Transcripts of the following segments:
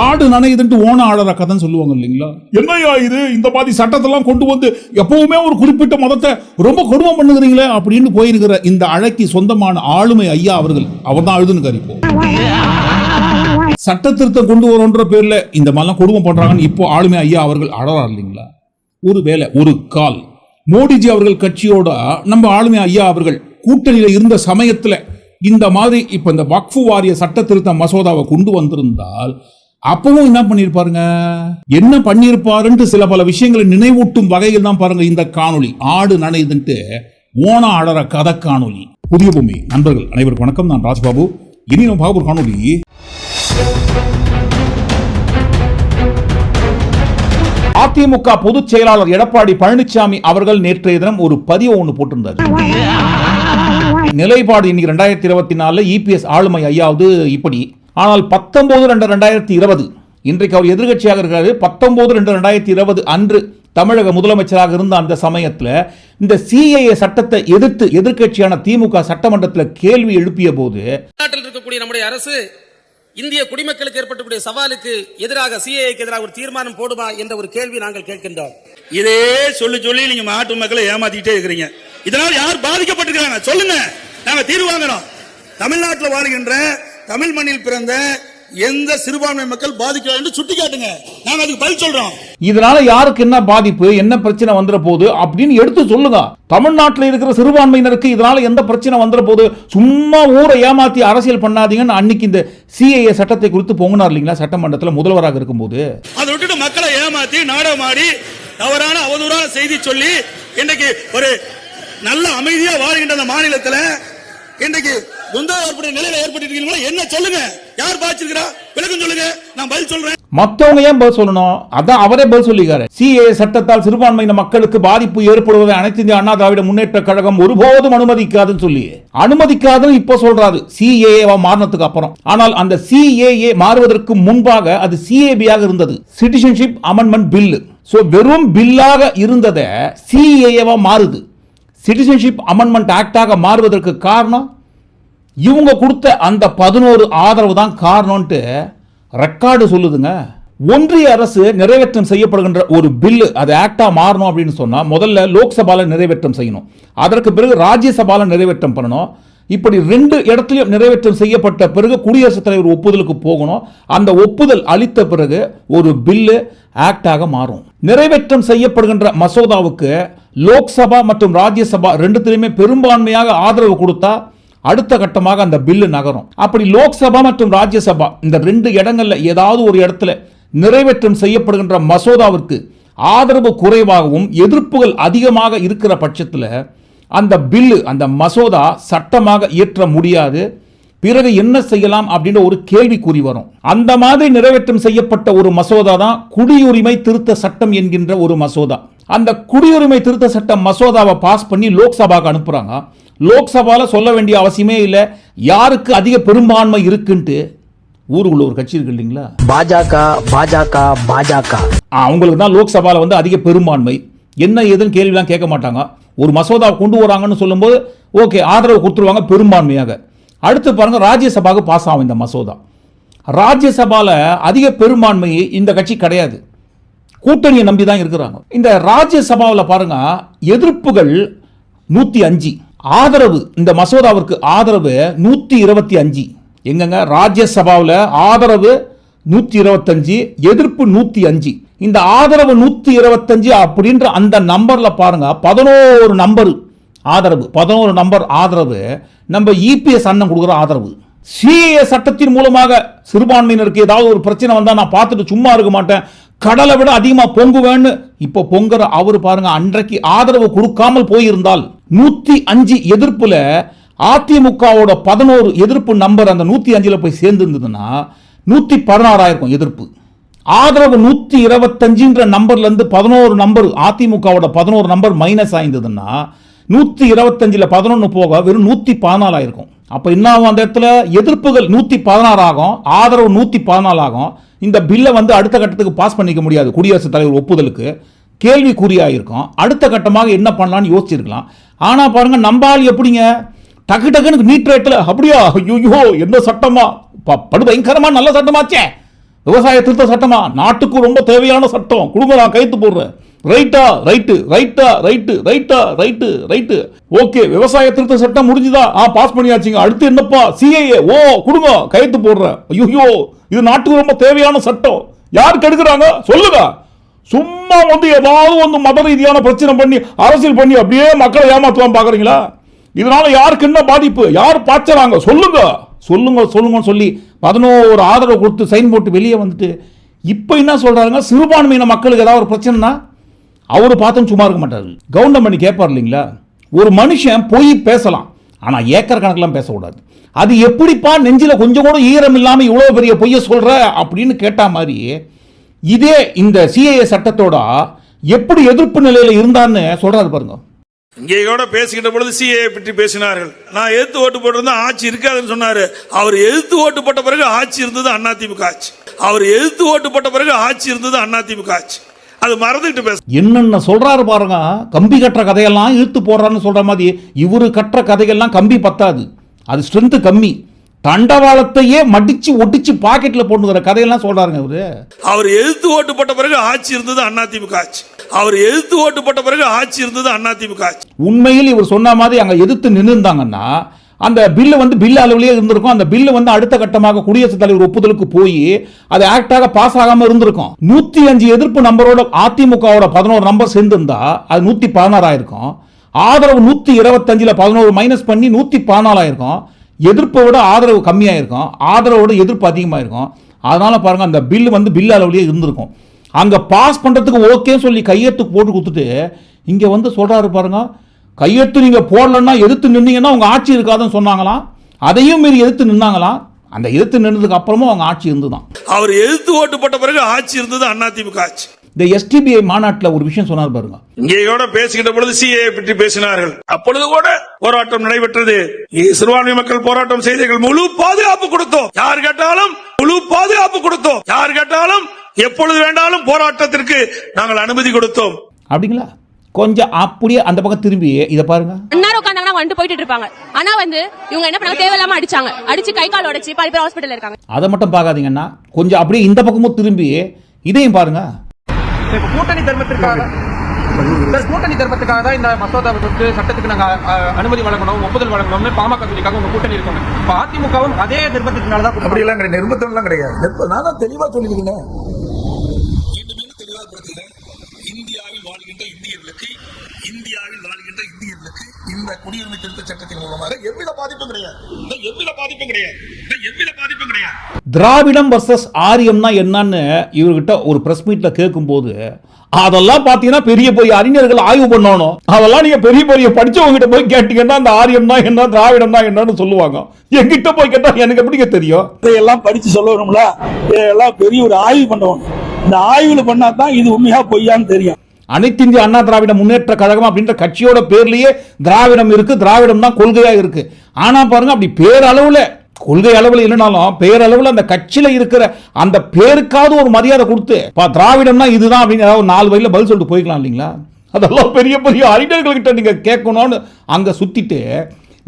ஆடு நனையுதுன்ட்டு ஓன ஆடுற கதைன்னு சொல்லுவாங்க இல்லைங்களா? என்னையா இது? இந்த மாதிரி சட்டத்தெல்லாம் கொண்டு வந்து எப்பவுமே ஒரு குறிப்பிட்ட மதத்தை ரொம்ப கொடுமை பண்ணுகிறீங்களே அப்படின்னு போயிருக்கிற இந்த அழைக்கு சொந்தமான ஆளுமை ஐயா அவர்கள் அவர் தான் அழுதுன்னு இப்போ சட்ட திருத்தம் கொண்டு வரோன்ற பேர்ல இந்த மாதிரிலாம் கொடுமை பண்றாங்கன்னு இப்போ ஆளுமை ஐயா அவர்கள் அழறார் இல்லைங்களா? ஒரு வேலை ஒரு கால். மோடிஜி அவர்கள் கட்சியோட நம்ம ஆளுமை ஐயா அவர்கள் கூட்டணியில இருந்த சமயத்துல இந்த மாதிரி இப்ப இந்த வக்ஃபு வாரிய சட்ட திருத்த மசோதாவை கொண்டு வந்திருந்தால் அப்பவும் என்ன பண்ணியிருப்பாருங்க என்ன பண்ணியிருப்பாருன்ட்டு சில பல விஷயங்களை நினைவூட்டும் வகையில் தான் பாருங்க இந்த காணொலி ஆடு நனையுதுன்ட்டு ஓன ஆடற கதை காணொலி புதிய பூமி. நண்பர்கள் அனைவருக்கும் வணக்கம். நான் ராஜ்பாபு. இனி நம்ம பார்க்க ஒரு அதிமுக பொதுச் செயலாளர் எடப்பாடி பழனிசாமி அவர்கள் நேற்றைய தினம் ஒரு பதிவு ஒன்று போட்டிருந்தார். நிலைப்பாடு இன்னைக்கு ரெண்டாயிரத்தி இருபத்தி நாலுல இபிஎஸ் ஆளுமை ஐயாவது இப்படி ஆனால் பத்தொன்பது ரெண்டு ரெண்டாயிரத்தி இருபது இன்றைக்கு அவர் எதிர்க்கட்சியாக இருக்கிறாரு. பத்தொன்பது ரெண்டு ரெண்டாயிரத்தி இருபது அன்று தமிழக முதலமைச்சராக இருந்த அந்த சமயத்தில் இந்த சிஏஏ சட்டத்தை எதிர்த்து எதிர்க்கட்சியான திமுக சட்டமன்றத்தில் கேள்வி எழுப்பிய போது நாட்டில் இருக்கக்கூடிய நம்முடைய அரசு இந்திய குடிமக்களுக்கு ஏற்பட்டக்கூடிய சவாலுக்கு எதிராக சிஏக்கு எதிராக ஒரு தீர்மானம் போடுமா என்ற ஒரு கேள்வி நாங்கள் கேட்கின்றோம். இதே சொல்லி சொல்லி நீங்க நாட்டு மக்களை ஏமாத்திட்டே இருக்கிறீங்க. இதனால யார் பாதிக்கப்பட்டிருக்காங்க சொல்லுங்க. நாங்க தீர்வு வாங்குறோம். தமிழ்நாட்டில் வாழ்கின்ற தமிழ் மண்ணில் பிறந்த எந்த சிறுபான்மை மக்கள் பாதிக்கிறார் என்று சுட்டி காட்டுங்க. நாங்க அதுக்கு பதில் சொல்றோம். இதனால யாருக்கு என்ன பாதிப்பு என்ன பிரச்சனை வந்துட போகுது அப்படின்னு எடுத்து சொல்லுங்க. தமிழ்நாட்டில் இருக்கிற சிறுபான்மையினருக்கு இதனால எந்த பிரச்சனை வந்துட போகுது சும்மா ஊரை ஏமாத்தி அரசியல் பண்ணாதீங்கன்னு அன்னைக்கு இந்த சிஏஏ சட்டத்தை குறித்து பொங்கினார் இல்லைங்களா சட்டமன்றத்தில் முதல்வராக இருக்கும்போது. அதை விட்டுட்டு மக்களை ஏமாத்தி நாடகம் ஆடி தவறான அவதூறான செய்தி சொல்லி இன்றைக்கு ஒரு நல்ல அமைதியா வாழ்கின்ற அந்த மாநிலத்துல இன்றைக்கு என்ன சொல்லுங்க? யார் சொல்லுங்க. நான் பதில் சொல்றேன். மத்தவங்க ஏன் பதில் சொல்லணும்? அதான் அவரே பதில் சொல்லிக்காரு சிஏ சட்டத்தால் சிறுபான்மையின மக்களுக்கு பாதிப்பு ஏற்படுவதை அனைத்து இந்திய அண்ணா திராவிட முன்னேற்ற கழகம் ஒருபோதும் அனுமதிக்காதுன்னு சொல்லி அனுமதிக்காதுன்னு இப்போ சொல்றாரு. சிஏஏவா மாறினதுக்கு அப்புறம். ஆனால் அந்த சிஏஏ மாறுவதற்கு முன்பாக அது சிஏபியாக இருந்தது. சிட்டிசன்ஷிப் அமெண்ட்மெண்ட் பில் சோ வெறும் பில்லாக இருந்ததை சிஏஏவா மாறுது. சிட்டிசன்ஷிப் அமெண்ட்மெண்ட் ஆக்டாக மாறுவதற்கு காரணம் இவங்க கொடுத்த அந்த பதினோரு ஆதரவு தான் காரணம்ட்டு ரெக்கார்டு சொல்லுதுங்க. ஒன்றிய அரசு நிறைவேற்றம் செய்யப்படுகின்ற ஒரு பில்லு அது ஆக்டாக மாறணும் அப்படின்னு சொன்னால் முதல்ல லோக்சபாவில் நிறைவேற்றம் செய்யணும். அதற்கு பிறகு ராஜ்யசபாவில் நிறைவேற்றம் பண்ணணும். இப்படி ரெண்டு இடத்துலையும் நிறைவேற்றம் செய்யப்பட்ட பிறகு குடியரசுத் தலைவர் ஒப்புதலுக்கு போகணும். அந்த ஒப்புதல் அளித்த பிறகு ஒரு பில்லு ஆக்டாக மாறும். நிறைவேற்றம் செய்யப்படுகின்ற மசோதாவுக்கு லோக்சபா மற்றும் ராஜ்யசபா ரெண்டுத்திலையுமே பெரும்பான்மையாக ஆதரவு கொடுத்தா அடுத்த கட்டமாக அந்த பில்லு நகரும். அப்படி லோக்சபா மற்றும் ராஜ்யசபா இந்த ரெண்டு இடங்கள்ல ஏதாவது ஒரு இடத்துல நிறைவேற்றம் செய்யப்படுகின்ற மசோதாவிற்கு ஆதரவு குறைவாகவும் எதிர்ப்புகள் அதிகமாக இருக்கிற பட்சத்தில் அந்த பில்லு அந்த மசோதா சட்டமாக இயற்ற முடியாது. பிறகு என்ன செய்யலாம் அப்படின்ற ஒரு கேள்விக்குறி வரும். அந்த மாதிரி நிறைவேற்றம் செய்யப்பட்ட ஒரு மசோதா தான் குடியுரிமை திருத்த சட்டம் என்கின்ற ஒரு மசோதா. அந்த குடியுரிமை திருத்த சட்டம் மசோதாவை பாஸ் பண்ணி லோக்சபாவுக்கு அனுப்புறாங்க. லோக்சபால சொல்ல வேண்டிய அவசியமே இல்லை. யாருக்கு அதிக பெரும்பான்மை இருக்குன்ட்டு ஊருக்குள்ள ஒரு கட்சி இருக்கு இல்லைங்களா? பாஜக பாஜக பாஜக. அவங்களுக்கு தான் லோக்சபால வந்து அதிக பெரும்பான்மை. என்ன ஏதுன்னு கேள்விலாம் கேட்க மாட்டாங்க. ஒரு மசோதா கொண்டு வராங்கன்னு சொல்லும்போது ஓகே ஆதரவு கொடுத்துருவாங்க பெரும்பான்மையாக. அடுத்து பாருங்க ராஜ்யசபாவுக்கு பாஸ் ஆகும் இந்த மசோதா. ராஜ்யசபால அதிக பெரும்பான்மை இந்த கட்சி கிடையாது. கூட்டணியை நம்பி தான் இருக்கிறாங்க. இந்த ராஜ்யசபாவில் பாருங்க எதிர்ப்புகள் நூத்தி அஞ்சு. ஆதரவு இந்த மசோதாவிற்கு ஆதரவு நூற்றி இருபத்தி அஞ்சு. எங்கங்க? ராஜ்யசபாவில் ஆதரவு நூற்றி இருபத்தஞ்சு எதிர்ப்பு நூற்றி அஞ்சு. இந்த ஆதரவு நூற்றி இருபத்தஞ்சு அப்படின்ற அந்த நம்பரில் பாருங்க பதினோரு நம்பர் ஆதரவு. பதினோரு நம்பர் ஆதரவு நம்ம இபிஎஸ் அண்ணன் கொடுக்குற ஆதரவு. சிஏ சட்டத்தின் மூலமாக சிறுபான்மையினருக்கு ஏதாவது ஒரு பிரச்சனை வந்தால் நான் பார்த்துட்டு சும்மா இருக்க மாட்டேன். கடலை விட அதிகமாக பொங்குவேன்னு இப்போ பொங்குற அவர் பாருங்கள் அன்றைக்கு ஆதரவு கொடுக்காமல் போயிருந்தால் நூற்றி அஞ்சு எதிர்ப்பில் அதிமுகவோட பதினோரு எதிர்ப்பு நம்பர் அந்த நூற்றி அஞ்சில் போய் சேர்ந்துருந்ததுன்னா நூற்றி பதினாறாயிருக்கும் எதிர்ப்பு. ஆதரவு நூற்றி இருபத்தஞ்சுன்ற நம்பர்லேருந்து பதினோரு நம்பர் அதிமுகவோட பதினோரு நம்பர் மைனஸ் ஆயிருந்ததுன்னா நூற்றி இருபத்தஞ்சில் பதினொன்று போக வெறும் நூற்றி பதினாலாயிருக்கும் அப்போ இன்னும் அந்த இடத்துல? எதிர்ப்புகள் நூற்றி பதினாறு ஆகும் ஆதரவு நூற்றி பதினாலு ஆகும். இந்த பில்லை வந்து அடுத்த கட்டத்துக்கு பாஸ் பண்ணிக்க முடியாது குடியரசுத் தலைவர் ஒப்புதலுக்கு. கேள்விக்குறியாயிருக்கும். அடுத்த கட்டமாக என்ன பண்ணலாம்னு யோசிச்சிருக்கலாம். ஆனால் பாருங்க நம்பால் எப்படிங்க? டக்கு டக்குன்னு நீட் ரேட்டில் அப்படியா? ஐயோ எந்த சட்டமா? ப- படு பயங்கரமா நல்ல சட்டமாச்சே. விவசாய திருத்த சட்டமா? நாட்டுக்கு ரொம்ப தேவையான சட்டம். கொடுங்க நான் கைத்து போடுறேன். ரைட்டா? ரைட்டு. ரைட்டா? ரைட்டு. ரைட்டா? ரைட்டு. ரைட்டு. ஓகே விவசாய திருத்த சட்டம் முடிஞ்சுதா? ஆ பாஸ் பண்ணியாச்சுங்க. அடுத்து என்னப்பா? சிஏஏ ஓ கொடுங்க கைத்து போடுறேன். ஐயோ இது நாட்டுக்கு ரொம்ப தேவையான சட்டம். யார் கெடுக்கிறாங்க சொல்லுங்க. சும்மா வந்து ஏதாவது வந்து மத ரீதியான பிரச்சனை பண்ணி அரசியல் பண்ணி அப்படியே மக்களை ஏமாத்தலாம் பார்க்குறீங்களா இதனால யாருக்கு என்ன பாதிப்பு? யார் பாய்ச்சறாங்க? சொல்லுங்க. சொல்லுங்க சொல்லுங்கன்னு சொல்லி பதினோரு ஆதரவு கொடுத்து சைன் போட்டு வெளியே வந்துட்டு இப்போ என்ன சொல்கிறாங்க சிறுபான்மையின மக்களுக்கு ஏதாவது ஒரு பிரச்சனைனா அவர் பார்த்தும் சும்மா இருக்க மாட்டார். கவுண்டம் பண்ணி கேட்பார் இல்லைங்களா? ஒரு மனுஷன் போய் பேசலாம். ஆனால் ஏக்கர் கணக்கெலாம் பேசக்கூடாது. அது எப்படிப்பா நெஞ்சில் கொஞ்சம் கூட ஈரம் இல்லாமல் இவ்வளோ பெரிய பொய்யை சொல்கிற அப்படின்னு கேட்டா மாதிரி இதே இந்த சிஏஏ சட்டத்தோட எப்படி எதிர்ப்பு நிலையில இருந்தான்னு சொல்றாரு பாருங்க. இங்கே கூட பேசிக்கிட்ட பொழுது சிஏ பற்றி பேசினார்கள். நான் எதிர்த்து ஓட்டு போட்டிருந்தா ஆட்சி இருக்காதுன்னு சொன்னாரு. அவர் எதிர்த்து ஓட்டு போட்ட பிறகு ஆட்சி இருந்தது அதிமுக ஆட்சி. அவர் எதிர்த்து ஓட்டு போட்ட பிறகு ஆட்சி இருந்தது அதிமுக ஆட்சி. அது மறந்துகிட்டு பேச என்னென்ன சொல்றாரு பாருங்க. கம்பி கட்டுற கதையெல்லாம் இழுத்து போடுறான்னு சொல்ற மாதிரி இவரு கட்டுற கதையெல்லாம் கம்பி பத்தாது. அது ஸ்ட்ரென்த் கம்மி. தண்டவாளத்தையே மடிச்சு ஒட்டிச்சு பாக்கெட்ல போட்டுக்கிற கதையெல்லாம் சொல்றாருங்க இவரு. அவர் எதிர்த்து ஓட்டு போட்ட பிறகு ஆட்சி இருந்தது அதிமுக ஆட்சி. அவர் எதிர்த்து ஓட்டு போட்ட பிறகு ஆட்சி இருந்தது அதிமுக ஆட்சி. உண்மையில் இவர் சொன்ன மாதிரி அங்க எதிர்த்து நின்றுந்தாங்கன்னா அந்த பில்லு வந்து பில் அளவிலேயே இருந்திருக்கும். அந்த பில்லு வந்து அடுத்த கட்டமாக குடியரசுத் தலைவர் ஒப்புதலுக்கு போய் அது ஆக்டாக பாஸ் ஆகாம இருந்திருக்கும். நூத்தி அஞ்சு எதிர்ப்பு நம்பரோட அதிமுகவோட பதினோரு நம்பர் சேர்ந்திருந்தா அது நூத்தி பதினாறாயிருக்கும் ஆதரவு நூத்தி இருபத்தஞ்சுல பதினோரு மைனஸ் பண்ணி நூத்தி பதினாலாயிருக்கும் எதிர்ப்பை விட ஆதரவு கம்மியாக இருக்கும் ஆதரவோட எதிர்ப்பு அதிகமாக இருக்கும் அதனால் பாருங்கள் அந்த பில் வந்து பில் அளவுலேயே இருந்திருக்கும். அங்கே பாஸ் பண்ணுறதுக்கு ஓகேன்னு சொல்லி கையெழுத்து போட்டு கொடுத்துட்டு இங்கே வந்து சொல்கிறாரு பாருங்க கையெழுத்து நீங்கள் போடலன்னா எதிர்த்து நின்னீங்கன்னா உங்கள் ஆட்சி இருக்காதுன்னு சொன்னாங்களாம். அதையும் மீறி எதிர்த்து நின்னாங்களாம். அந்த எதிர்த்து நின்றதுக்கு அப்புறமும் அவங்க ஆட்சி இருந்துதான். அவர் எதிர்த்து ஓட்டு போட்ட பிறகு ஆட்சி இருந்தது அதிமுக ஆட்சி. இந்த எஸ்டிபிஐ மாநாட்டில் ஒரு விஷயம் சொன்னார் பாருங்க. இங்கே கூட பேசுகின்ற பொழுது சிஏ பற்றி பேசினார்கள். அப்பொழுது கூட போராட்டம் நடைபெற்றது. சிறுபான்மை மக்கள் போராட்டம் செய்தீர்கள் முழு பாதுகாப்பு கொடுத்தோம். யார் கேட்டாலும் முழு பாதுகாப்பு கொடுத்தோம். யார் கேட்டாலும் எப்பொழுது வேண்டாலும் போராட்டத்திற்கு நாங்கள் அனுமதி கொடுத்தோம். அப்படிங்களா? கொஞ்சம் அப்படியே அந்த பக்கம் திரும்பி இதை பாருங்க. அந்நேரம் உட்காந்தாங்கன்னா வந்துட்டு போயிட்டு இருப்பாங்க. ஆனா வந்து இவங்க என்ன பண்ணாங்க? தேவையில்லாம அடிச்சாங்க. அடிச்சு கை கால் உடைச்சு பாதி பேர் ஹாஸ்பிட்டல் இருக்காங்க. அதை மட்டும் பார்க்காதீங்கன்னா கொஞ்சம் அப்படியே இந்த பக்கமும் திரும்பி இதையும் பாருங்க. கூட்டணி தர்மத்திற்காக சார் கூட்டணி தர்மத்துக்காக தான் இந்த மசோதா வந்து சட்டத்துக்கு நாங்க அஹ், அனுமதி வழங்கணும் ஒப்புதல் வழங்கணும்னு பாமக சொல்லிக்காக உங்க கூட்டணி இருக்கணும் அதிமுகவும் அதே நிர்பந்தத்தினால தான் அப்படி எல்லாம் கிடையாது. நிர்பந்தம் எல்லாம் கிடையாது நான் தான் தெளிவா சொல்லியிருக்கேன் இந்தியாவில் வாழ்கின்ற இந்தியர்களுக்கு இந்தியாவில் வாழ்கின்ற இந்தியர்களுக்கு இந்த குடியுரிமை திருத்த சட்டத்தின் மூலமாக எவ்வித பாதிப்பும் கிடையாது. எவ்வித பாதிப்பும் கிடையாது. எவ்வித பாதிப்பும் கிடையாது. திராவிடம் வர்சஸ் ஆரியம்னா என்னன்னு இவர்கிட்ட ஒரு பிரஸ் மீட்ல கேட்கும்போது அதெல்லாம் பார்த்தீங்கன்னா பெரிய பெரிய அறிஞர்கள் ஆய்வு பண்ணணும். அதெல்லாம் நீங்க பெரிய பெரிய படிச்சவங்க கிட்ட போய் கேட்டீங்கன்னா அந்த ஆரியம்னா என்ன திராவிடம்னா என்னன்னு சொல்லுவாங்க. என்கிட்ட போய் கேட்டா எனக்கு எப்படிங்க தெரியும்? இதையெல்லாம் படிச்சு சொல்லணும்ல. இதெல்லாம் பெரிய ஒரு ஆய்வு பண்ணணும். இந்த ஆய்வுல பண்ணா தான் இது உண்மையா பொய்யான்னு தெரியும். அனைத்து இந்திய அண்ணா திராவிட முன்னேற்ற கழகம் அப்படின்ற கட்சியோட பேர்லேயே திராவிடம் இருக்கு திராவிடம் தான் கொள்கையா இருக்கு. ஆனால் பாருங்க அப்படி பேரளவில் கொள்கை அளவில் இல்லைனாலும் பேரளவில் அந்த கட்சியில இருக்கிற அந்த பேருக்காவது ஒரு மரியாதை கொடுத்து பா திராவிடம்னா இதுதான் அப்படின்னு ஏதாவது ஒரு நாலு வயதில் பதில் சொல்லிட்டு போய்க்கலாம் இல்லைங்களா? அதெல்லாம் பெரிய பெரிய அறிஞர்கள்கிட்ட நீங்க கேட்கணும்னு அங்க சுத்திட்டு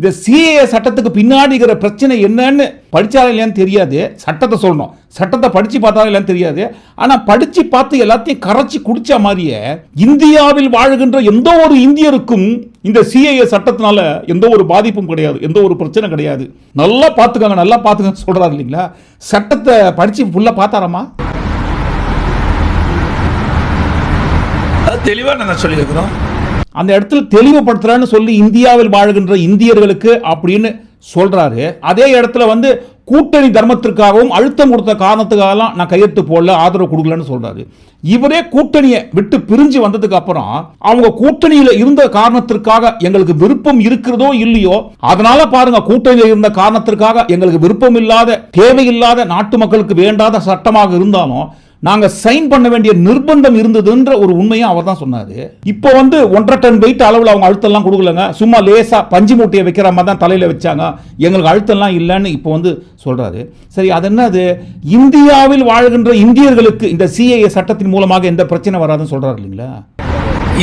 இந்த சிஏஏ சட்டத்துக்கு பின்னாடி இருக்கிற பிரச்சனை என்னன்னு படிச்சாலும் இல்லையான்னு தெரியாது. சட்டத்தை சொல்லணும். சட்டத்தை படித்து பார்த்தாலும் இல்லையான்னு தெரியாது. ஆனால் படித்து பார்த்து எல்லாத்தையும் கரைச்சி குடித்த மாதிரியே இந்தியாவில் வாழ்கின்ற எந்த ஒரு இந்தியருக்கும் இந்த சிஏஏ சட்டத்தினால எந்த ஒரு பாதிப்பும் கிடையாது. எந்த ஒரு பிரச்சனை கிடையாது. நல்லா பார்த்துக்கோங்க. நல்லா பார்த்துக்கங்க சொல்கிறாரு இல்லைங்களா? சட்டத்தை படித்து ஃபுல்லாக பார்த்தாராமா? அது நாங்கள் சொல்லியிருக்கிறோம். அந்த இடத்துல தெளிவுபடுத்துறான்னு சொல்லி இந்தியாவில் வாழ்கின்ற இந்தியர்களுக்கு அப்படின்னு சொல்கிறாரு அதே இடத்துல வந்து கூட்டணி தர்மத்திற்காகவும் அழுத்தம் கொடுத்த காரணத்துக்காகலாம் நான் கையெழுத்து போடல ஆதரவு கொடுக்கலன்னு சொல்றாரு. இவரே கூட்டணியை விட்டு பிரிஞ்சு வந்ததுக்கு அப்புறம் அவங்க கூட்டணியில இருந்த காரணத்திற்காக எங்களுக்கு விருப்பம் இருக்கிறதோ இல்லையோ அதனால பாருங்க கூட்டணியில் இருந்த காரணத்திற்காக எங்களுக்கு விருப்பம் இல்லாத தேவையில்லாத நாட்டு மக்களுக்கு வேண்டாத சட்டமாக இருந்தாலும் நாங்கள் சைன் பண்ண வேண்டிய நிர்பந்தம் இருந்ததுன்ற ஒரு உண்மையை அவர் தான் சொன்னார். இப்போ வந்து ஒன்றரை டன் வெயிட் அளவில் அவங்க அழுத்தம்லாம் கொடுக்கலங்க. சும்மா லேசாக பஞ்சு மூட்டையை வைக்கிற மாதிரி தான் தலையில் வச்சாங்க. எங்களுக்கு அழுத்தம்லாம் இல்லைன்னு இப்போ வந்து சொல்கிறாரு சரி அது என்னது? இந்தியாவில் வாழ்கின்ற இந்தியர்களுக்கு இந்த சிஏஏ சட்டத்தின் மூலமாக எந்த பிரச்சனை வராதுன்னு சொல்கிறார் இல்லைங்களா?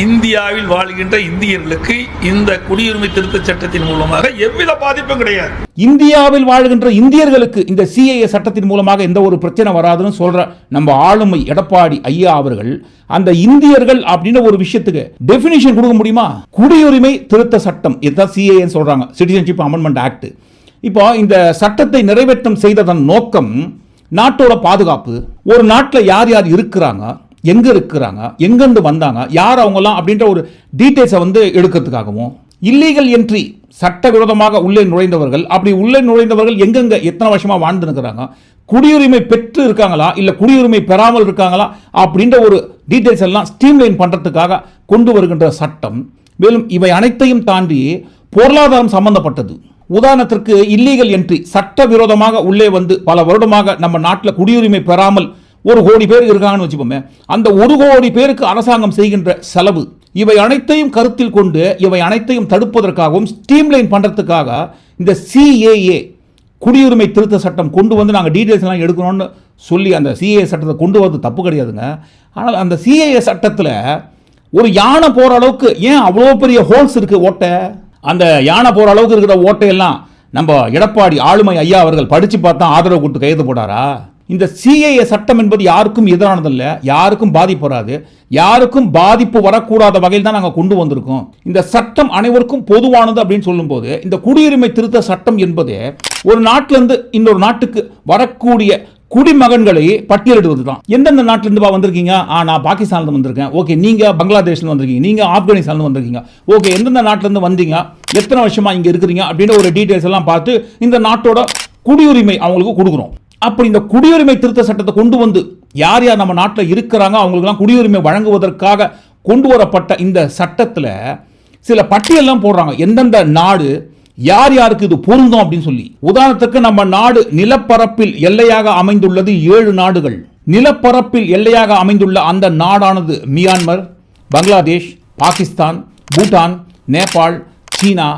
இந்தியாவில் வாழ்கின்ற இந்தியர்களுக்கு இந்த குடியுரிமை திருத்த சட்டத்தின் மூலமாக எவ்வித பாதிப்பும் கிடையாது. இந்தியாவில் வாழ்கின்ற இந்தியர்களுக்கு இந்த சிஏஏ சட்டத்தின் மூலமாக எந்த ஒரு பிரச்சனை வராதுன்னு சொல்ற நம்ம ஆளுமை எடப்பாடி ஐயா அவர்கள் அந்த இந்தியர்கள் அப்படின்னு ஒரு விஷயத்துக்கு டெபினிஷன் கொடுக்க முடியுமா? குடியுரிமை திருத்த சட்டம். இதுதான் சிஏஏன்னு சொல்றாங்க. சிட்டிசன்ஷிப் அமெண்ட்மெண்ட் ஆக்ட் இப்போ இந்த சட்டத்தை நிறைவேற்றம் செய்ததன் நோக்கம் நாட்டோட பாதுகாப்பு. ஒரு நாட்டில் யார் யார் இருக்கிறாங்க? எங்க இருக்கிறாங்க? எங்கேருந்து வந்தாங்க? யார் அவங்கலாம் அப்படின்ற ஒரு டீட்டெயில்ஸை வந்து எடுக்கிறதுக்காகவும் இல்லீகல் என்ட்ரி சட்டவிரோதமாக உள்ளே நுழைந்தவர்கள் அப்படி உள்ளே நுழைந்தவர்கள் எங்கெங்க எத்தனை வருஷமாக வாழ்ந்துருக்கிறாங்க? குடியுரிமை பெற்று இருக்காங்களா? இல்லை குடியுரிமை பெறாமல் இருக்காங்களா? அப்படின்ற ஒரு டீட்டெயில்ஸ் எல்லாம் ஸ்ட்ரீம்லைன் பண்ணுறதுக்காக கொண்டு வருகின்ற சட்டம். மேலும் இவை அனைத்தையும் தாண்டி பொருளாதாரம் சம்பந்தப்பட்டது. உதாரணத்திற்கு இல்லீகல் என்ட்ரி சட்டவிரோதமாக உள்ளே வந்து பல வருடமாக நம்ம நாட்டில் குடியுரிமை பெறாமல் ஒரு கோடி பேர் இருக்காங்கன்னு வச்சுப்போமே அந்த ஒரு கோடி பேருக்கு அரசாங்கம் செய்கின்ற செலவு இவை அனைத்தையும் கருத்தில் கொண்டு இவை அனைத்தையும் தடுப்பதற்காகவும் ஸ்டீம்லைன் பண்ணுறதுக்காக இந்த சிஏஏ குடியுரிமை திருத்த சட்டம் கொண்டு வந்து நாங்கள் டீட்டெயில்ஸ்லாம் எடுக்கணும்னு சொல்லி அந்த சிஏஏ சட்டத்தை கொண்டு வரது தப்பு கிடையாதுங்க. ஆனால் அந்த சிஏஏ சட்டத்தில் ஒரு யானை போகிற அளவுக்கு ஏன் அவ்வளோ பெரிய ஹோல்ஸ் இருக்குது ஓட்டை? அந்த யானை போகிற அளவுக்கு இருக்கிற ஓட்டையெல்லாம் நம்ம எடப்பாடி ஆளுமை ஐயா அவர்கள் படித்து பார்த்தா ஆதரவு கொடுத்து கைது போடாரா இந்த சிஏஏ சட்டம் என்பது யாருக்கும் எதிரானதல்ல யாருக்கும் பாதிப்பு வராது. யாருக்கும் பாதிப்பு வரக்கூடாத வகையில் தான் நாங்கள் கொண்டு வந்திருக்கோம். இந்த சட்டம் அனைவருக்கும் பொதுவானது அப்படின்னு சொல்லும்போது இந்த குடியுரிமை திருத்த சட்டம் என்பது ஒரு நாட்டிலிருந்து இன்னொரு நாட்டுக்கு வரக்கூடிய குடிமகன்களை பட்டியலிடுவது தான் எந்தெந்த நாட்டிலிருந்து பா வந்திருக்கீங்க? ஆ நான் பாகிஸ்தான்ல வந்திருக்கேன். ஓகே நீங்கள் பங்களாதேஷ்லேருந்து வந்திருக்கீங்க. நீங்கள் ஆப்கானிஸ்தான்ல வந்திருக்கீங்க. ஓகே எந்தெந்த நாட்டிலேருந்து வந்தீங்க? எத்தனை வருஷமாக இங்கே இருக்கிறீங்க? அப்படின்ற ஒரு டீட்டெயில்ஸ் எல்லாம் பார்த்து இந்த நாட்டோட குடியுரிமை அவங்களுக்கு கொடுக்குறோம். அப்படி இந்த குடியுரிமை திருத்த சட்டத்தை கொண்டு வந்து யார் யார் நம்ம நாட்டில் இருக்கிறாங்க அவங்களுக்கெல்லாம் குடியுரிமை வழங்குவதற்காக கொண்டு வரப்பட்ட இந்த சட்டத்தில் சில பட்டியல்லாம் போடுறாங்க. எந்தெந்த நாடு யார் யாருக்கு இது பொருந்தும் அப்படின்னு சொல்லி. உதாரணத்துக்கு நம்ம நாடு நிலப்பரப்பில் எல்லையாக அமைந்துள்ளது ஏழு நாடுகள். நிலப்பரப்பில் எல்லையாக அமைந்துள்ள அந்த நாடானது மியான்மர் பங்களாதேஷ் பாகிஸ்தான் பூட்டான் நேபாள் சீனா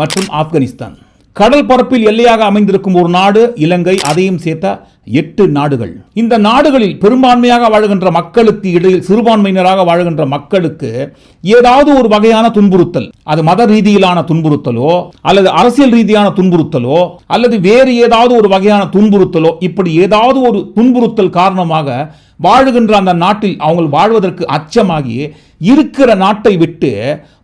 மற்றும் ஆப்கானிஸ்தான். கடல் பரப்பில் எல்லையாக அமைந்திருக்கும் ஒரு நாடு இலங்கை அதையும் சேர்த்த எட்டு நாடுகள். இந்த நாடுகளில் பெரும்பான்மையாக வாழ்கின்ற மக்களுக்கு இடையில் சிறுபான்மையினராக வாழ்கின்ற மக்களுக்கு ஏதாவது ஒரு வகையான துன்புறுத்தல் அது மத ரீதியிலான துன்புறுத்தலோ அல்லது அரசியல் ரீதியான துன்புறுத்தலோ அல்லது வேறு ஏதாவது ஒரு வகையான துன்புறுத்தலோ இப்படி ஏதாவது ஒரு துன்புறுத்தல் காரணமாக வாழுகின்ற அந்த நாட்டில் அவங்க வாழ்வதற்கு அச்சமாகி இருக்கிற நாட்டை விட்டு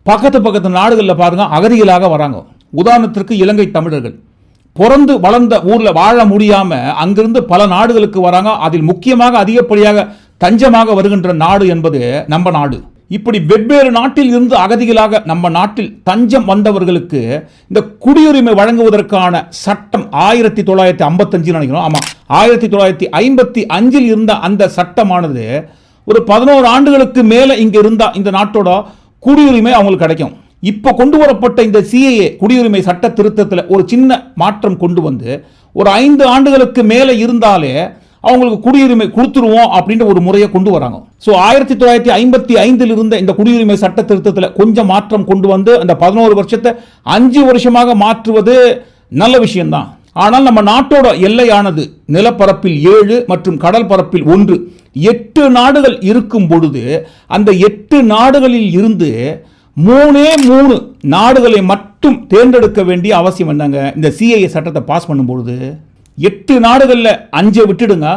பக்கத்து பக்கத்து நாடுகளில் பாருங்க அகதிகளாக வராங்க. உதாரணத்திற்கு இலங்கை தமிழர்கள். பிறந்து வளர்ந்த ஊரில் வாழ முடியாமல் அங்கிருந்து பல நாடுகளுக்கு வராங்க. அதில் முக்கியமாக அதிகப்படியாக தஞ்சமாக வருகின்ற நாடு என்பது நம்ம நாடு. இப்படி வெவ்வேறு நாட்டில் இருந்து அகதிகளாக நம்ம நாட்டில் தஞ்சம் வந்தவர்களுக்கு இந்த குடியுரிமை வழங்குவதற்கான சட்டம் ஆயிரத்தி தொள்ளாயிரத்தி ஐம்பத்தஞ்சு நினைக்கிறோம். ஆமாம் ஆயிரத்தி தொள்ளாயிரத்தி ஐம்பத்தி அஞ்சில் இருந்த அந்த சட்டமானது ஒரு பதினோரு ஆண்டுகளுக்கு மேலே இங்கே இருந்தால் இந்த நாட்டோட குடியுரிமை அவங்களுக்கு கிடைக்கும். இப்போ கொண்டு வரப்பட்ட இந்த சிஏஏ குடியுரிமை சட்ட திருத்தத்தில் ஒரு சின்ன மாற்றம் கொண்டு வந்து ஒரு ஐந்து ஆண்டுகளுக்கு மேலே இருந்தாலே அவங்களுக்கு குடியுரிமை கொடுத்துருவோம் அப்படின்ற ஒரு முறையை கொண்டு வராங்க. ஸோ ஆயிரத்தி தொள்ளாயிரத்தி ஐம்பத்தி ஐந்தில் இருந்த இந்த குடியுரிமை சட்ட திருத்தத்தில் கொஞ்சம் மாற்றம் கொண்டு வந்து அந்த பதினோரு வருஷத்தை அஞ்சு வருஷமாக மாற்றுவது நல்ல விஷயம்தான். ஆனால் நம்ம நாட்டோட எல்லையானது நிலப்பரப்பில் ஏழு மற்றும் கடல் பரப்பில் ஒன்று. எட்டு நாடுகள் இருக்கும் பொழுது அந்த எட்டு நாடுகளில் இருந்து மூணே மூணு நாடுகளை மட்டும் தேர்ந்தெடுக்க வேண்டிய அவசியம் என்னங்க? இந்த சிஐஏ சட்டத்தை பாஸ் பண்ணும்பொழுது எட்டு நாடுகளில் அஞ்சை விட்டுடுங்க.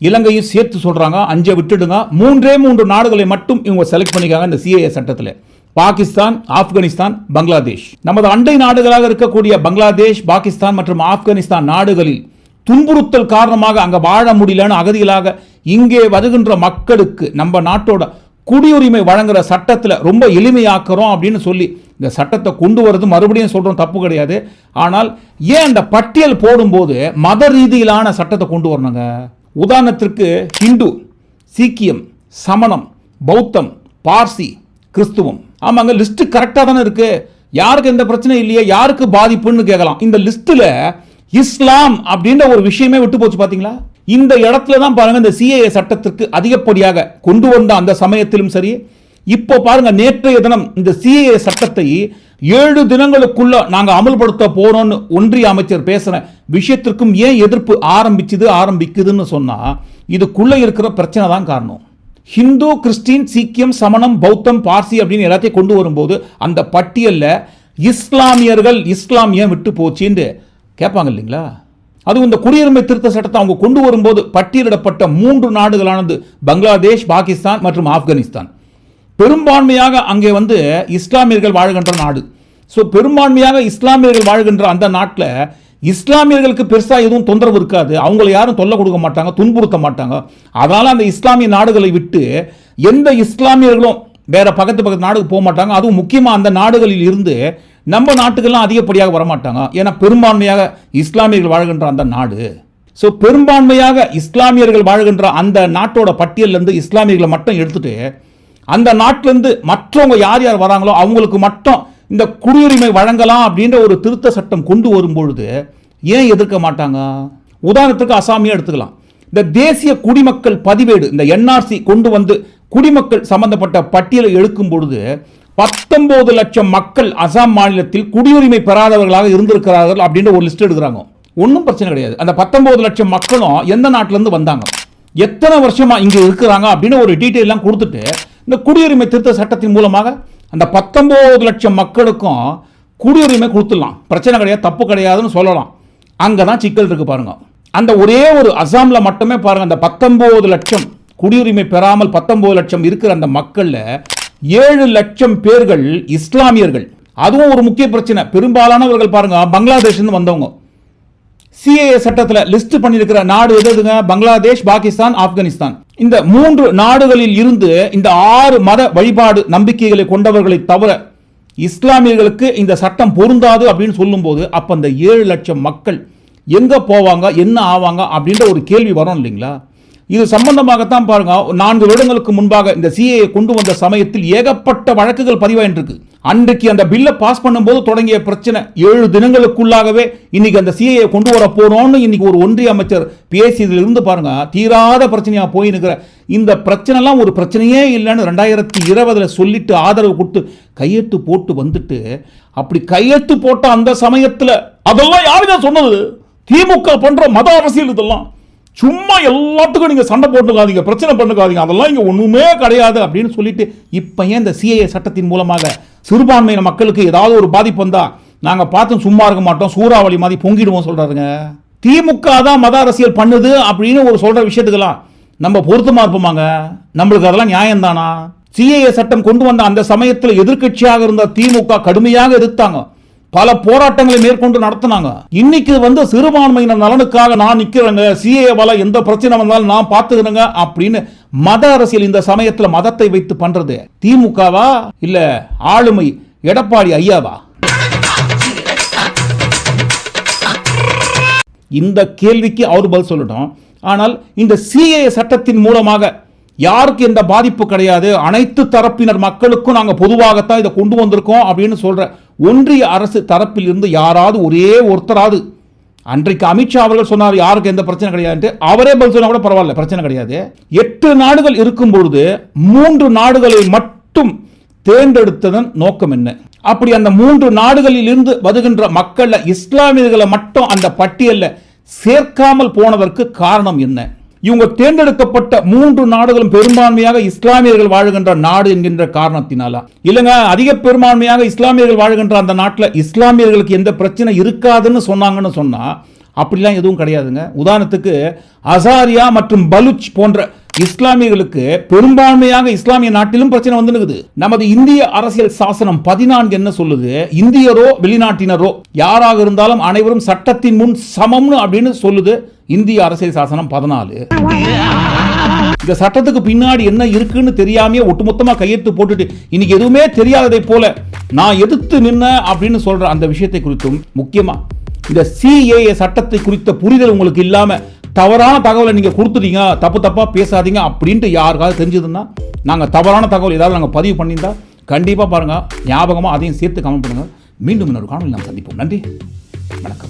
இலங்கையும் சேர்த்து சொல்கிறாங்க அஞ்சை விட்டுடுங்க. மூன்றே மூன்று நாடுகளை மட்டும் இவங்க செலக்ட் பண்ணிக்காங்க இந்த சிஏஏ சட்டத்தில். பாகிஸ்தான் ஆப்கானிஸ்தான் பங்களாதேஷ். நமது அண்டை நாடுகளாக இருக்கக்கூடிய பங்களாதேஷ் பாகிஸ்தான் மற்றும் ஆப்கானிஸ்தான் நாடுகளில் துன்புறுத்தல் காரணமாக அங்கே வாழ முடியலன்னு அகதிகளாக இங்கே வருகின்ற மக்களுக்கு நம்ம நாட்டோட குடியுரிமை வழங்குற சட்டத்தில் ரொம்ப எளிமையாக்குறோம் அப்படின்னு சொல்லி இந்த சட்டத்தை கொண்டு வரது மறுபடியும் சொல்கிறோம் தப்பு கிடையாது. ஆனால் ஏன் அந்த பட்டியல் போடும்போது மத ரீதியிலான சட்டத்தை கொண்டு வரணுங்க? உதாரணத்திற்கு ஹிந்து சீக்கியம் சமணம் பௌத்தம் பார்சி கிறிஸ்துவம். ஆமாங்க லிஸ்ட்டு கரெக்டாக தானே இருக்குது யாருக்கு எந்த பிரச்சனையும் இல்லையே யாருக்கு பாதிப்புன்னு கேட்கலாம். இந்த லிஸ்ட்டில் இஸ்லாம் அப்படின்ற ஒரு விஷயமே விட்டு போச்சு பார்த்தீங்களா இந்த இடத்துல தான் பாருங்க இந்த சிஏஏ சட்டத்திற்கு அதிகப்படியாக கொண்டு வந்த அந்த சமயத்திலும் சரி இப்போ பாருங்க நேற்றைய தினம் இந்த சிஏஏ சட்டத்தை ஏழு தினங்களுக்குள்ள நாங்கள் அமல்படுத்த போறோம்னு ஒன்றிய அமைச்சர் பேசுற விஷயத்திற்கும் ஏன் எதிர்ப்பு ஆரம்பிச்சுது ஆரம்பிக்குதுன்னு சொன்னா இதுக்குள்ள இருக்கிற பிரச்சனை தான் காரணம். ஹிந்து கிறிஸ்டின் சீக்கியம் சமணம் பௌத்தம் பார்சி அப்படின்னு எல்லாத்தையும் கொண்டு வரும்போது அந்த பட்டியலில் இஸ்லாமியர்கள் இஸ்லாமியம் விட்டு போச்சுன்னு கேட்பாங்க இல்லைங்களா? அதுவும் இந்த குடியுரிமை திருத்த சட்டத்தை அவங்க கொண்டு வரும்போது பட்டியலிடப்பட்ட மூன்று நாடுகளானது பங்களாதேஷ் பாகிஸ்தான் மற்றும் ஆப்கானிஸ்தான். பெரும்பான்மையாக அங்கே வந்து இஸ்லாமியர்கள் வாழ்கின்ற நாடு. ஸோ பெரும்பான்மையாக இஸ்லாமியர்கள் வாழ்கின்ற அந்த நாட்டில் இஸ்லாமியர்களுக்கு பெருசாக எதுவும் தொந்தரவு இருக்காது. அவங்கள யாரும் தொல்லை கொடுக்க மாட்டாங்க துன்புறுத்த மாட்டாங்க. அதனால் அந்த இஸ்லாமிய நாடுகளை விட்டு எந்த இஸ்லாமியர்களும் வேறு பக்கத்து பக்கத்து நாடுக்கு போக மாட்டாங்க. அதுவும் முக்கியமாக அந்த நாடுகளில் இருந்து நம்ம நாட்டுக்கெல்லாம் அதிகப்படியாக வரமாட்டாங்க. ஏன்னா பெரும்பான்மையாக இஸ்லாமியர்கள் வாழ்கின்ற அந்த நாடு. ஸோ பெரும்பான்மையாக இஸ்லாமியர்கள் வாழ்கின்ற அந்த நாட்டோட பட்டியலேருந்து இஸ்லாமியர்களை மட்டும் எடுத்துட்டு அந்த நாட்டிலேருந்து மற்றவங்க யார் யார் வராங்களோ அவங்களுக்கு மட்டும் இந்த குடியுரிமை வழங்கலாம் அப்படின்ற ஒரு திருத்த சட்டம் கொண்டு வரும்பொழுது ஏன் எதிர்க்க மாட்டாங்க? உதாரணத்துக்கு அசாமியாக எடுத்துக்கலாம். இந்த தேசிய குடிமக்கள் பதிவேடு இந்த என்ஆர்சி கொண்டு வந்து குடிமக்கள் சம்பந்தப்பட்ட பட்டியலை எடுக்கும் பொழுது பத்தொன்பது லட்சம் மக்கள் அசாம் மாநிலத்தில் குடியுரிமை பெறாதவர்களாக இருந்திருக்கிறார்கள் அப்படின்ற ஒரு லிஸ்ட் எடுக்கிறாங்க. ஒன்றும் பிரச்சனை கிடையாது. அந்த பத்தொன்பது லட்சம் மக்களும் எந்த நாட்டிலேருந்து வந்தாங்க? எத்தனை வருஷமா இங்கே இருக்கிறாங்க அப்படின்னு ஒரு டீட்டெயிலாம் கொடுத்துட்டு இந்த குடியுரிமை திருத்த சட்டத்தின் மூலமாக அந்த பத்தொன்பது லட்சம் மக்களுக்கும் குடியுரிமை கொடுத்துடலாம். பிரச்சனை கிடையாது தப்பு கிடையாதுன்னு சொல்லலாம். அங்கே தான் சிக்கல் இருக்குது பாருங்க. அந்த ஒரே ஒரு அசாமில் மட்டுமே பாருங்கள் அந்த பத்தொம்போது லட்சம் குடியுரிமை பெறாமல் பத்தொம்போது லட்சம் இருக்கிற அந்த மக்களில் ஏழு லட்சம் பேர்கள் இஸ்லாமியர்கள். அதுவும் ஒரு முக்கிய பிரச்சனை. பெரும்பாலானவர்கள் பாருங்க பங்களாதேஷ்னு வந்தவங்க. சிஏஏ சட்டத்தில் லிஸ்ட் பண்ணியிருக்கிற நாடு எது எதுங்க? பங்களாதேஷ் பாகிஸ்தான் ஆப்கானிஸ்தான். இந்த மூன்று நாடுகளில் இருந்து இந்த ஆறு மத வழிபாடு நம்பிக்கைகளை கொண்டவர்களை தவிர இஸ்லாமியர்களுக்கு இந்த சட்டம் பொருந்தாது அப்படின்னு சொல்லும்போது அப்போ அந்த ஏழு லட்சம் மக்கள் எங்கே போவாங்க என்ன ஆவாங்க அப்படின்ற ஒரு கேள்வி வரும் இல்லைங்களா? இது சம்பந்தமாகத்தான் பாருங்க. நான்கு வருடங்களுக்கு முன்பாக இந்த சிஏ கொண்டு வந்த சமயத்தில் ஏகப்பட்ட வழக்குகள் பதிவாயிருக்கு அன்றைக்கு அந்த பில்லை பாஸ் பண்ணும்போது தொடங்கிய பிரச்சனை ஏழு தினங்களுக்குள்ளாகவே இன்னைக்கு அந்த சிஏ கொண்டு வர போறோம்னு இன்னைக்கு ஒரு ஒன்றிய அமைச்சர் பேசியதிலிருந்து பாருங்க. தீராத பிரச்சனையா போய் நிற்கிற இந்த பிரச்சனைலாம் ஒரு பிரச்சனையே இல்லைன்னு ரெண்டாயிரத்தி இருபதுல சொல்லிட்டு ஆதரவு கொடுத்து கையெழுத்து போட்டு வந்துட்டு அப்படி கையெழுத்து போட்ட அந்த சமயத்துல அதெல்லாம் யாருங்க சொன்னது? திமுக பண்ற மத அரசியல் இதெல்லாம். சும்மா எல்லாத்துக்கும் நீங்கள் சண்டை போட்டுக்காதீங்க பிரச்சனை பண்ணுக்காதீங்க. அதெல்லாம் இங்கே ஒன்றுமே கிடையாது அப்படின்னு சொல்லிட்டு இப்போ ஏன் இந்த சிஏஏ சட்டத்தின் மூலமாக சிறுபான்மையின மக்களுக்கு ஏதாவது ஒரு பாதிப்பு வந்தால் நாங்கள் பார்த்து சும்மா இருக்க மாட்டோம் சூறாவளி மாதிரி பொங்கிடுவோம் சொல்கிறாருங்க திமுக தான் மத அரசியல் பண்ணுது அப்படின்னு ஒரு சொல்கிற விஷயத்துக்கெல்லாம் நம்ம பொருத்தமாக இருப்போமாங்க? நம்மளுக்கு அதெல்லாம் நியாயம் தானா? சிஏஏ சட்டம் கொண்டு வந்த அந்த சமயத்தில் எதிர்க்கட்சியாக இருந்த திமுக கடுமையாக எதிர்த்தாங்க. பல போராட்டங்களை மேற்கொண்டு நடத்தினாங்க. இன்னைக்கு வந்து சிறுபான்மையினர் நலனுக்காக நான் நிக்கிறேங்க சிஏ வல எந்த பிரச்சனை வந்தாலும் நான் பார்த்துக்கிறேங்க அப்படின்னு மத அரசியல் இந்த சமயத்துல மதத்தை வைத்து பண்றது. திமுகவா இல்ல ஆளுமை எடப்பாடி ஐயாவா? இந்த கேள்விக்கு அவர் பதில் சொல்லட்டும். ஆனால் இந்த சிஏ சட்டத்தின் மூலமாக யாருக்கு எந்த பாதிப்பு கிடையாது? அனைத்து தரப்பினர் மக்களுக்கும் நாங்கள் பொதுவாகத்தான் இதை கொண்டு வந்திருக்கோம் அப்படின்னு சொல்கிற ஒன்றிய அரசு தரப்பில் இருந்து யாராவது ஒரே ஒருத்தராவது அன்றைக்கு அமித்ஷா அவர்கள் சொன்னார் யாருக்கு எந்த பிரச்சனை கிடையாதுன்ட்டு. அவரே பதில் சொன்னால் கூட பரவாயில்ல பிரச்சனை கிடையாது. எட்டு நாடுகள் இருக்கும் பொழுது மூன்று நாடுகளை மட்டும் தேர்ந்தெடுத்ததன் நோக்கம் என்ன? அப்படி அந்த மூன்று நாடுகளில் இருந்து வருகின்ற மக்களில் இஸ்லாமியர்களை மட்டும் அந்த பட்டியலில் சேர்க்காமல் போனதற்கு காரணம் என்ன? இவங்க தேர்ந்தெடுக்கப்பட்ட மூன்று நாடுகளும் பெரும்பான்மையாக இஸ்லாமியர்கள் வாழுகின்ற நாடு என்கின்ற காரணத்தினால. இல்லைங்க அதிக பெரும்பான்மையாக இஸ்லாமியர்கள் வாழுகின்ற அந்த நாட்டில் இஸ்லாமியர்களுக்கு எந்த பிரச்சனை இருக்காதுன்னு சொன்னாங்கன்னு சொன்னா அப்படிலாம் எதுவும் கிடையாதுங்க. உதாரணத்துக்கு அசாரியா மற்றும் பலுச் போன்ற இஸ்லாமியர்களுக்கு பெரும்பான்மையாக இஸ்லாமிய நாட்டிலும் பிரச்சனை வந்துருக்குது நமது இந்திய அரசியல் சாசனம் பதினான்கு என்ன சொல்லுது? இந்தியரோ வெளிநாட்டினரோ யாராக இருந்தாலும் அனைவரும் சட்டத்தின் முன் சமம்னு அப்படின்னு சொல்லுது இந்திய அரசியல் சாசனம் பதினாலு. இந்த சட்டத்துக்கு பின்னாடி என்ன இருக்குன்னு தெரியாமையே ஒட்டுமொத்தமா கையெழுத்து போட்டுட்டு இன்னைக்கு எதுவுமே தெரியாததை போல நான் எதிர்த்து நின்ன அப்படின்னு சொல்ற அந்த விஷயத்தை குறித்தும் முக்கியமா இந்த சிஏஏ சட்டத்தை குறித்த புரிதல் உங்களுக்கு இல்லாமல் தவறான தகவலை நீங்கள் கொடுத்துட்டீங்க தப்பு தப்பாக பேசாதீங்க அப்படின்ட்டு யாருக்காவது தெரிஞ்சதுன்னா நாங்கள் தவறான தகவல் ஏதாவது நாங்கள் பதிவு பண்ணியிருந்தா கண்டிப்பாக பாருங்க ஞாபகமாக அதையும் சேர்த்து கமெண்ட் பண்ணுங்கள் மீண்டும் இன்னொரு காணொலி நாம் சந்திப்போம். நன்றி. வணக்கம்.